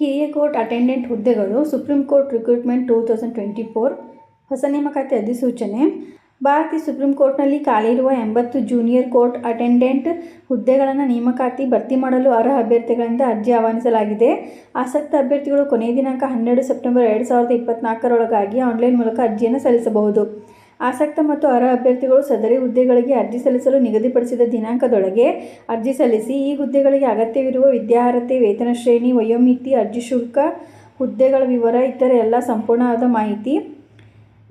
ಕಿರಿಯ court attendant ಹುದ್ದೆಗಳು supreme court recruitment two thousand twenty four. ಹೊಸ ನೇಮಕಾತಿ ಅಧಿಸೂಚನೆ. ಭಾರತೀಯ ಸುಪ್ರೀಂ ಕೋರ್ಟ್ನಲ್ಲಿ ಖಾಲಿ ಇರುವ ಎಂಬತ್ತು ಜೂನಿಯರ್ ಕೋರ್ಟ್ ಅಟೆಂಡೆಂಟ್ ಹುದ್ದೆಗಳನ್ನು ನೇಮಕಾತಿ ಭರ್ತಿ ಮಾಡಲು ಅರ್ಹ ಅಭ್ಯರ್ಥಿಗಳಿಂದ ಅರ್ಜಿ ಆಹ್ವಾನಿಸಲಾಗಿದೆ. ಆಸಕ್ತ ಅಭ್ಯರ್ಥಿಗಳು ಕೊನೆಯ ದಿನಾಂಕ ಹನ್ನೆರಡು ಸೆಪ್ಟೆಂಬರ್ ಎರಡು ಸಾವಿರದ ಇಪ್ಪತ್ತ್ನಾಲ್ಕರೊಳಗಾಗಿ ಆನ್ಲೈನ್ ಮೂಲಕ ಅರ್ಜಿಯನ್ನು ಸಲ್ಲಿಸಬಹುದು. ಆಸಕ್ತ ಮತ್ತು ಅರ್ಹ ಅಭ್ಯರ್ಥಿಗಳು ಸದರಿ ಹುದ್ದೆಗಳಿಗೆ ಅರ್ಜಿ ಸಲ್ಲಿಸಲು ನಿಗದಿಪಡಿಸಿದ ದಿನಾಂಕದೊಳಗೆ ಅರ್ಜಿ ಸಲ್ಲಿಸಿ, ಈ ಹುದ್ದೆಗಳಿಗೆ ಅಗತ್ಯವಿರುವ ವಿದ್ಯಾರ್ಹತೆ ವೇತನ ಶ್ರೇಣಿ, ವಯೋಮಿತಿ, ಅರ್ಜಿ ಶುಲ್ಕ, ಹುದ್ದೆಗಳ ವಿವರ ಇತರ ಎಲ್ಲ ಸಂಪೂರ್ಣವಾದ ಮಾಹಿತಿ.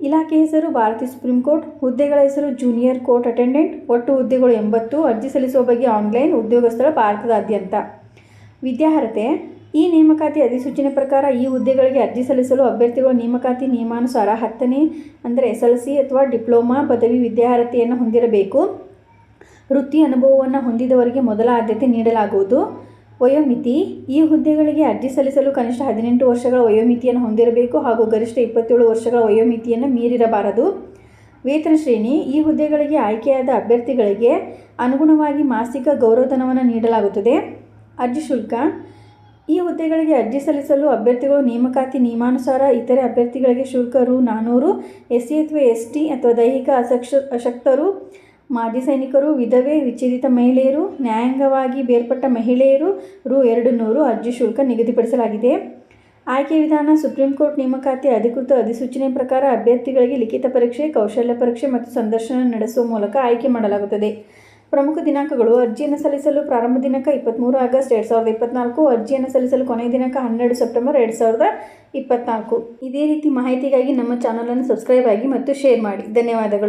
ಇಲಾಖೆ ಹೆಸರು ಭಾರತೀಯ ಸುಪ್ರೀಂ ಕೋರ್ಟ್, ಹುದ್ದೆಗಳ ಹೆಸರು ಜೂನಿಯರ್ ಕೋರ್ಟ್ ಅಟೆಂಡೆಂಟ್, ಒಟ್ಟು ಹುದ್ದೆಗಳು ಎಂಬತ್ತು. ಅರ್ಜಿ ಸಲ್ಲಿಸುವ ಬಗ್ಗೆ ಆನ್ಲೈನ್ ಉದ್ಯೋಗಸ್ಥರ ಭಾರತದಾದ್ಯಂತ. ವಿದ್ಯಾರ್ಹತೆ ಈ ನೇಮಕಾತಿ ಅಧಿಸೂಚನೆ ಪ್ರಕಾರ ಈ ಹುದ್ದೆಗಳಿಗೆ ಅರ್ಜಿ ಸಲ್ಲಿಸಲು ಅಭ್ಯರ್ಥಿಗಳು ನೇಮಕಾತಿ ನಿಯಮಾನುಸಾರ ಹತ್ತನೇ ಅಂದರೆ ಎಸ್ ಎಲ್ ಸಿ ಅಥವಾ ಡಿಪ್ಲೊಮಾ, ಪದವಿ, ವಿದ್ಯಾರ್ಹತೆಯನ್ನು ಹೊಂದಿರಬೇಕು. ವೃತ್ತಿ ಅನುಭವವನ್ನು ಹೊಂದಿದವರಿಗೆ ಮೊದಲ ಆದ್ಯತೆ ನೀಡಲಾಗುವುದು. ವಯೋಮಿತಿ. ಈ ಹುದ್ದೆಗಳಿಗೆ ಅರ್ಜಿ ಸಲ್ಲಿಸಲು ಕನಿಷ್ಠ ಹದಿನೆಂಟು ವರ್ಷಗಳ ವಯೋಮಿತಿಯನ್ನು ಹೊಂದಿರಬೇಕು ಹಾಗೂ ಗರಿಷ್ಠ ಇಪ್ಪತ್ತೇಳು ವರ್ಷಗಳ ವಯೋಮಿತಿಯನ್ನು ಮೀರಿರಬಾರದು. ವೇತನ ಶ್ರೇಣಿ. ಈ ಹುದ್ದೆಗಳಿಗೆ ಆಯ್ಕೆಯಾದ ಅಭ್ಯರ್ಥಿಗಳಿಗೆ ಅನುಗುಣವಾಗಿ ಮಾಸಿಕ ಗೌರವಧನವನ್ನು ನೀಡಲಾಗುತ್ತದೆ. ಅರ್ಜಿ ಶುಲ್ಕ. ಈ ಹುದ್ದೆಗಳಿಗೆ ಅರ್ಜಿ ಸಲ್ಲಿಸಲು ಅಭ್ಯರ್ಥಿಗಳು ನೇಮಕಾತಿ ನಿಯಮಾನುಸಾರ ಇತರೆ ಅಭ್ಯರ್ಥಿಗಳಿಗೆ ಶುಲ್ಕ ರು ನಾನ್ನೂರು ಎಸ್ ಸಿ ಅಥವಾ ಎಸ್ ಟಿ ಅಥವಾ ದೈಹಿಕ ಅಸಕ್ಷ, ಅಶಕ್ತರು, ಮಾಜಿ ಸೈನಿಕರು, ವಿಧವೆ, ವಿಚ್ಛೇದಿತ ಮಹಿಳೆಯರು, ನ್ಯಾಯಾಂಗವಾಗಿ ಬೇರ್ಪಟ್ಟ ಮಹಿಳೆಯರು ರು ಎರಡು ನೂರು ಅರ್ಜಿ ಶುಲ್ಕ ನಿಗದಿಪಡಿಸಲಾಗಿದೆ. ಆಯ್ಕೆ ವಿಧಾನ ಸುಪ್ರೀಂ ಕೋರ್ಟ್ ನೇಮಕಾತಿ ಅಧಿಕೃತ ಅಧಿಸೂಚನೆ ಪ್ರಕಾರ ಅಭ್ಯರ್ಥಿಗಳಿಗೆ ಲಿಖಿತ ಪರೀಕ್ಷೆ, ಕೌಶಲ್ಯ ಪರೀಕ್ಷೆ ಮತ್ತು ಸಂದರ್ಶನ ನಡೆಸುವ ಮೂಲಕ ಆಯ್ಕೆ ಮಾಡಲಾಗುತ್ತದೆ. ಪ್ರಮುಖ ದಿನಾಂಕಗಳು ಅರ್ಜಿಯನ್ನು ಸಲ್ಲಿಸಲು ಪ್ರಾರಂಭ ದಿನಾಂಕ ಇಪ್ಪತ್ತ್ಮೂರು ಆಗಸ್ಟ್ ಎರಡು ಸಾವಿರದ ಇಪ್ಪತ್ತ್ನಾಲ್ಕು ಅರ್ಜಿಯನ್ನು ಸಲ್ಲಿಸಲು ಕೊನೆಯ ದಿನಾಂಕ ಹನ್ನೆರಡು ಸೆಪ್ಟೆಂಬರ್ ಎರಡು ಸಾವಿರದ ಇಪ್ಪತ್ತ್ನಾಲ್ಕು ಇದೇ ರೀತಿ ಮಾಹಿತಿಗಾಗಿ ನಮ್ಮ ಚಾನಲನ್ನು ಸಬ್ಸ್ಕ್ರೈಬ್ ಆಗಿ ಮತ್ತು ಶೇರ್ ಮಾಡಿ. ಧನ್ಯವಾದಗಳು.